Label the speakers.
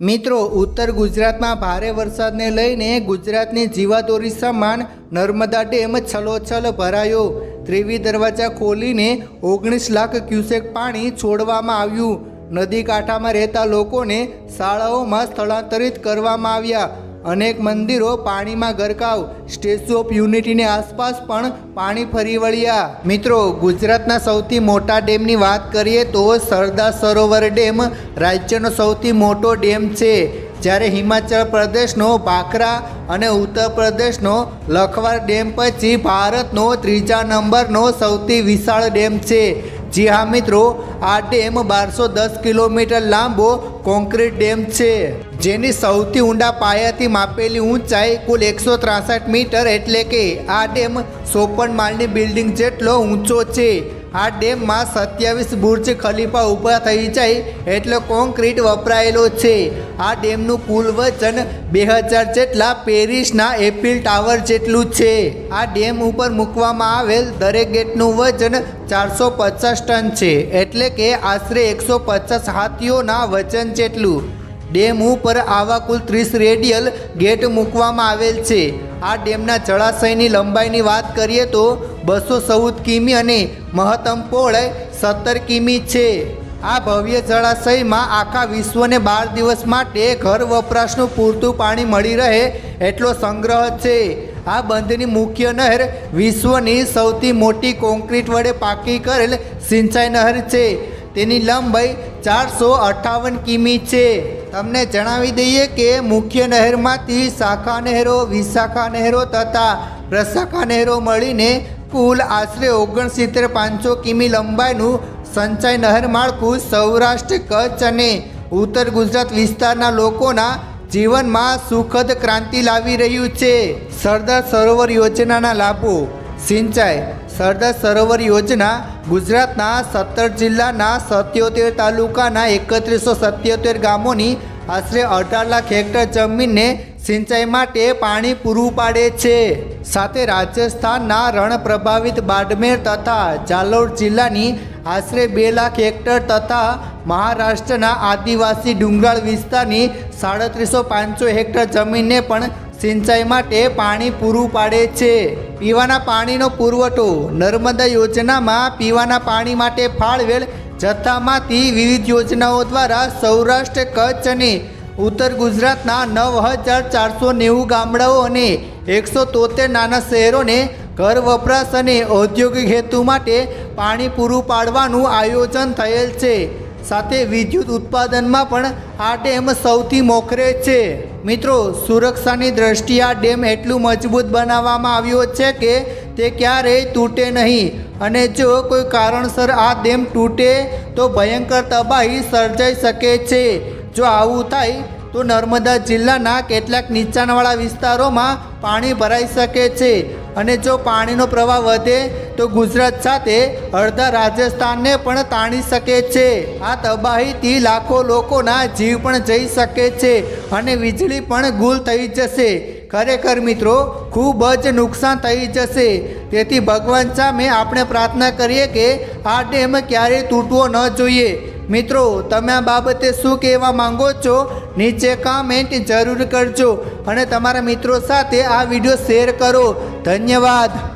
Speaker 1: મિત્રો, ઉત્તર ગુજરાતમાં ભારે વરસાદને લઈને ગુજરાતની જીવાદોરી સમાન નર્મદા ડેમ છલોછલ ભરાયો. ત્રેવી દરવાજા ખોલીને ઓગણીસ લાખ ક્યુસેક પાણી છોડવામાં આવ્યું. નદી કાંઠામાં રહેતા લોકોને શાળાઓમાં સ્થળાંતરિત કરવામાં આવ્યા. અનેક મંદિરો પાણીમાં ગરકાવ. સ્ટેચ્યુ ઓફ યુનિટીની આસપાસ પણ પાણી ફરી વળ્યા. મિત્રો, ગુજરાતના સૌથી મોટા ડેમની વાત કરીએ તો સરદાર સરોવર ડેમ રાજ્યનો સૌથી મોટો ડેમ છે. જ્યારે હિમાચલ પ્રદેશનો ભાખરા અને ઉત્તર પ્રદેશનો લખવાર ડેમ પછી ભારતનો ત્રીજા નંબરનો સૌથી વિશાળ ડેમ છે. જી હા, મિત્રો, આ ડેમ બારસો દસ કિલોમીટર લાંબો કોન્ક્રીટ ડેમ છે. જેની સૌથી ઊંડા પાયાથી માપેલી ઊંચાઈ કુલ એકસો ત્રાસઠ મીટર એટલે કે આ ડેમ ચોપન માળની બિલ્ડિંગ જેટલો ઊંચો છે. આ ડેમમાં સત્યાવીસ બુર્જ ખલીફા ઊભા થઈ જાય એટલે કોન્ક્રીટ વપરાયેલો છે. આ ડેમનું કુલ વજન બે હજાર જેટલા પેરિસના એફિલ ટાવર જેટલું છે. આ ડેમ ઉપર મૂકવામાં આવેલ દરેક ગેટનું વજન ચારસો પચાસ ટન છે, એટલે કે આશરે એકસો પચાસ હાથીઓના વજન જેટલું. ડેમ ઉપર આવા કુલ ત્રીસ રેડિયલ ગેટ મૂકવામાં આવેલ છે. આ ડેમના જળાશયની લંબાઈની વાત કરીએ તો બસો ચૌદ કિમી અને મહત્તમ પહોળાઈ સત્તર કિમી છે. આ ભવ્ય જળાશયમાં આખા વિશ્વને બાર દિવસ માટે ઘર વપરાશનું પૂરતું પાણી મળી રહે એટલો સંગ્રહ છે. આ બંધની મુખ્ય નહેર વિશ્વની સૌથી મોટી કોન્ક્રીટ વડે પાકી કરેલ સિંચાઈ નહેર છે. તેની લંબાઈ ચારસો અઠ્ઠાવન કિમી છે. તમને જણાવી દઈએ કે મુખ્ય નહેરમાંથી શાખા નહેરો, વિશાખા નહેરો તથા પ્રશાખા નહેરો મળીને કુલ આશરે ઓગણસિત્તેર પાંચસો કિમી લંબાઈનું સંચાઈ નહેર માળખું સૌરાષ્ટ્ર, કચ્છ અને ઉત્તર ગુજરાત વિસ્તારના લોકોના જીવનમાં સુખદ ક્રાંતિ લાવી રહ્યું છે. સરદાર સરોવર યોજનાના લાભો, સિંચાઈ સરદાર સરોવર યોજના ગુજરાતના સત્તર જિલ્લાના સત્યોતેર તાલુકાના એકત્રીસો સત્યોતેર ગામોની આશરે અઢાર લાખ હેક્ટર જમીનને સિંચાઈ માટે પાણી પૂરું પાડે છે. સાથે રાજસ્થાનના રણ પ્રભાવિત બાડમેર તથા જાલોર જિલ્લાની આશરે બે લાખ હેક્ટર તથા મહારાષ્ટ્રના આદિવાસી ડુંગરાળ વિસ્તારની સાડત્રીસો પાંચસો હેક્ટર જમીનને પણ સિંચાઈ માટે પાણી પૂરું પાડે છે. પીવાના પાણીનો પુરવઠો નર્મદા યોજનામાં પીવાના પાણી માટે ફાળવેલ જથ્થામાંથી વિવિધ યોજનાઓ દ્વારા સૌરાષ્ટ્ર, કચ્છ અને ઉત્તર ગુજરાતના નવ હજાર ચારસો નેવું ગામડાઓ અને એકસો તોતેર નાના શહેરોને ઘર વપરાશ અને ઔદ્યોગિક હેતુ માટે પાણી પૂરું પાડવાનું આયોજન થયેલ છે. સાથે વિદ્યુત ઉત્પાદનમાં પણ આ ડેમ સૌથી મોખરે છે. મિત્રો, સુરક્ષાની દ્રષ્ટિએ આ ડેમ એટલું મજબૂત બનાવવામાં આવ્યો છે કે તે ક્યારેય તૂટે નહીં. અને જો કોઈ કારણસર આ ડેમ તૂટે, તો ભયંકર તબાહી સર્જાઈ શકે છે. જો આવું થાય, તો નર્મદા જિલ્લાના કેટલાક નીચાણવાળા વિસ્તારોમાં પાણી ભરાઈ શકે છે. અને જો પાણીનો પ્રવાહ વધે, તો ગુજરાત સાથે અડધા રાજસ્થાનને પણ તાણી શકે છે. આ તબાહીથી લાખો લોકોના જીવ પણ જઈ શકે છે અને વીજળી પણ ગુલ થઈ જશે. ખરેખર મિત્રો, ખૂબ જ નુકસાન થઈ જશે. તેથી ભગવાન સામે આપણે પ્રાર્થના કરીએ કે આ ડેમ ક્યારેય તૂટવો ન જોઈએ. મિત્રો, તમે આ બાબતે શું કહેવા માંગો છો? નીચે કામેન્ટ જરૂર કરજો અને તમારા મિત્રો સાથે આ વીડિયો શેર કરો. ધન્યવાદ.